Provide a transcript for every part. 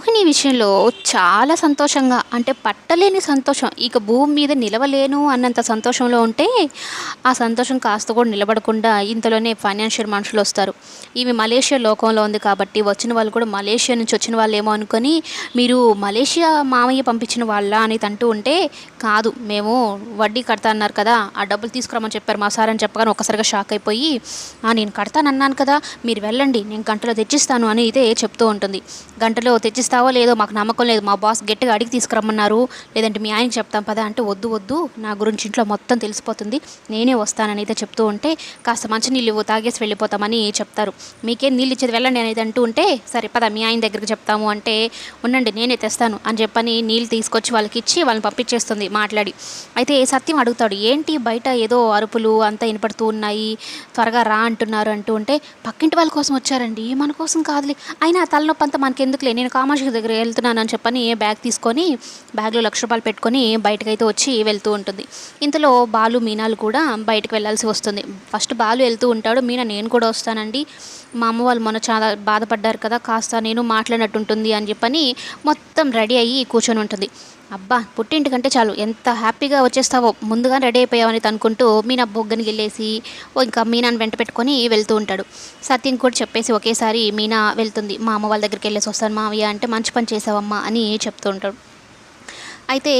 రోహిణి విషయంలో చాలా సంతోషంగా అంటే పట్టలేని సంతోషం. ఇక భూమి మీద నిలవలేను అన్నంత సంతోషంలో ఉంటే ఆ సంతోషం కాస్త కూడా నిలబడకుండా ఇంతలోనే ఫైనాన్షియల్ మనుషులు వస్తారు. ఈమె మలేషియా లోకంలో ఉంది కాబట్టి వచ్చిన వాళ్ళు కూడా మలేషియా నుంచి వచ్చిన వాళ్ళు ఏమో అనుకొని మీరు మలేషియా మామయ్య పంపించిన వాళ్ళ అని అంటూ ఉంటే కాదు మేము వడ్డీ కడతా అన్నారు కదా ఆ డబ్బులు తీసుకురామని చెప్పారు మా సార్ అని చెప్పగానే ఒక్కసారిగా షాక్ అయిపోయి "ఆ, నేను కడతానన్నాను కదా మీరు వెళ్ళండి నేను గంటలో తెచ్చిస్తాను అని అయితే చెప్తూ ఉంటుంది. గంటలో తెచ్చిస్తావో లేదో మాకు నమ్మకం లేదు. మా బాస్ గట్టిగా అడిగి తీసుకురమ్మన్నారు. లేదంటే మీ ఆయనకి చెప్తాం పదా అంటే వద్దు వద్దు. నా గురించి ఇంట్లో మొత్తం తెలిసిపోతుంది. నేనే వస్తానని అయితే చెప్తూ ఉంటే కాస్త మంచి నీళ్ళు ఇవ్వు, తాగేసి వెళ్ళిపోతామని చెప్తారు. మీకేం నీళ్ళు ఇచ్చేది వెళ్ళండి అనేది అంటూ ఉంటే సరే పదా మీ ఆయన దగ్గరికి చెప్తాము అంటే ఉండండి నేనే తెస్తాను అని చెప్పని నీళ్ళు తీసుకొచ్చి వాళ్ళకి ఇచ్చి వాళ్ళని పంపించేస్తుంది మాట్లాడి. అయితే సత్యం అడుగుతాడు ఏంటి బయట ఏదో అరుపులు అంతా వినపడుతూ ఉన్నాయి త్వరగా రా అంటున్నారు అంటూ ఉంటే పక్కింటి వాళ్ళ కోసం వచ్చారండి మన కోసం కాదులే. అయినా తలనొప్పి అంతా మనకెందుకులే? నేను కామాక్షి దగ్గర వెళ్తున్నాను అని చెప్పని బ్యాగ్ తీసుకొని బ్యాగ్లో లక్ష రూపాయలు పెట్టుకొని బయటకైతే వచ్చి వెళ్తూ ఉంటుంది. ఇంతలో బాలు మీనాలు కూడా బయటకు వెళ్ళాల్సి వస్తుంది. ఫస్ట్ బాలు వెళ్తూ ఉంటాడు. మీనా నేను కూడా వస్తానండి. మా అమ్మ వాళ్ళు మొన్న చాలా బాధపడ్డారు కదా కాస్త నేను మాట్లాడినట్టు ఉంటుంది అని చెప్పని మొత్తం రెడీ అయ్యి కూర్చొని ఉంటుంది. అబ్బా పుట్టింటికంటే చాలు. ఎంత హ్యాపీగా వచ్చేస్తావో. ముందుగా రెడీ అయిపోయావని అనుకుంటూ మీనా బొగ్గని వెళ్ళేసి ఓ ఇంకా మీనాని వెంట పెట్టుకొని వెళ్తూ ఉంటాడు. సత్యం కూడా చెప్పేసి ఒకేసారి మీనా వెళ్తుంది. మా అమ్మ వాళ్ళ దగ్గరికి వెళ్ళేసి వస్తాను మావయ్య అంటే మంచి పని చేసావమ్మా అని చెప్తూ ఉంటాడు. అయితే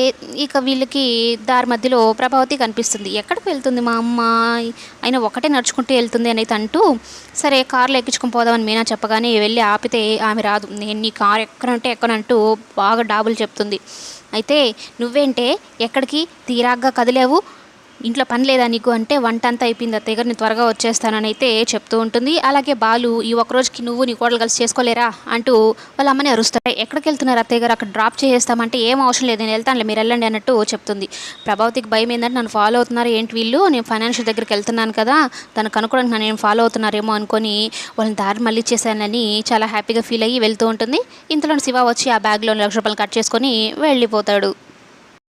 ఇక వీళ్ళకి దారి మధ్యలో ప్రభావతి కనిపిస్తుంది. ఎక్కడికి వెళ్తుంది మా అమ్మ? అయినా ఒకటే నడుచుకుంటూ వెళ్తుంది అనేది అంటూ సరే కార్లో ఎక్కించుకొని పోదామని మీనా చెప్పగానే వెళ్ళి ఆపితే ఆమె రాదు. నేను నీ కారు ఎక్కనంటే ఎక్కనంటూ బాగా డాబులు చెప్తుంది. అయితే నువ్వేంటే ఎక్కడికి? తీరాగ్గా కదిలేవు. ఇంట్లో పని లేదా నీకు అంటే వంట అంతా అయిపోయింది అత్తయ్య గారు నేను త్వరగా వచ్చేస్తానని అయితే చెప్తూ ఉంటుంది. అలాగే బాలు ఈ ఒక్క రోజుకి నువ్వు నీ కోడలు కలిసి చేసుకోలేరా అంటూ వాళ్ళ అమ్మని అరుస్తారు ఎక్కడికి వెళ్తున్నారు అత్తయ్య గారు? అక్కడ డ్రాప్ చేసేస్తామంటే ఏం అవసరం లేదు నేను వెళ్తానులే మీరు వెళ్ళండి అన్నట్టు చెప్తుంది. ప్రభావతికి భయం ఏంటంటే నన్ను ఫాలో అవుతున్నారు. ఏంటి వీళ్ళు? నేను ఫైనాన్షియల్ దగ్గరికి వెళ్తున్నాను కదా తను కనుక్కోవడానికి నన్ను నేను ఫాలో అవుతున్నారేమో అనుకొని వాళ్ళని దారి మళ్ళీ చేశానని చాలా హ్యాపీగా ఫీల్ అయ్యి వెళ్తూ ఉంటుంది. ఇంతలో శివ వచ్చి ఆ బ్యాగ్లో లక్ష రూపాయలు కట్ చేసుకొని వెళ్ళిపోతాడు.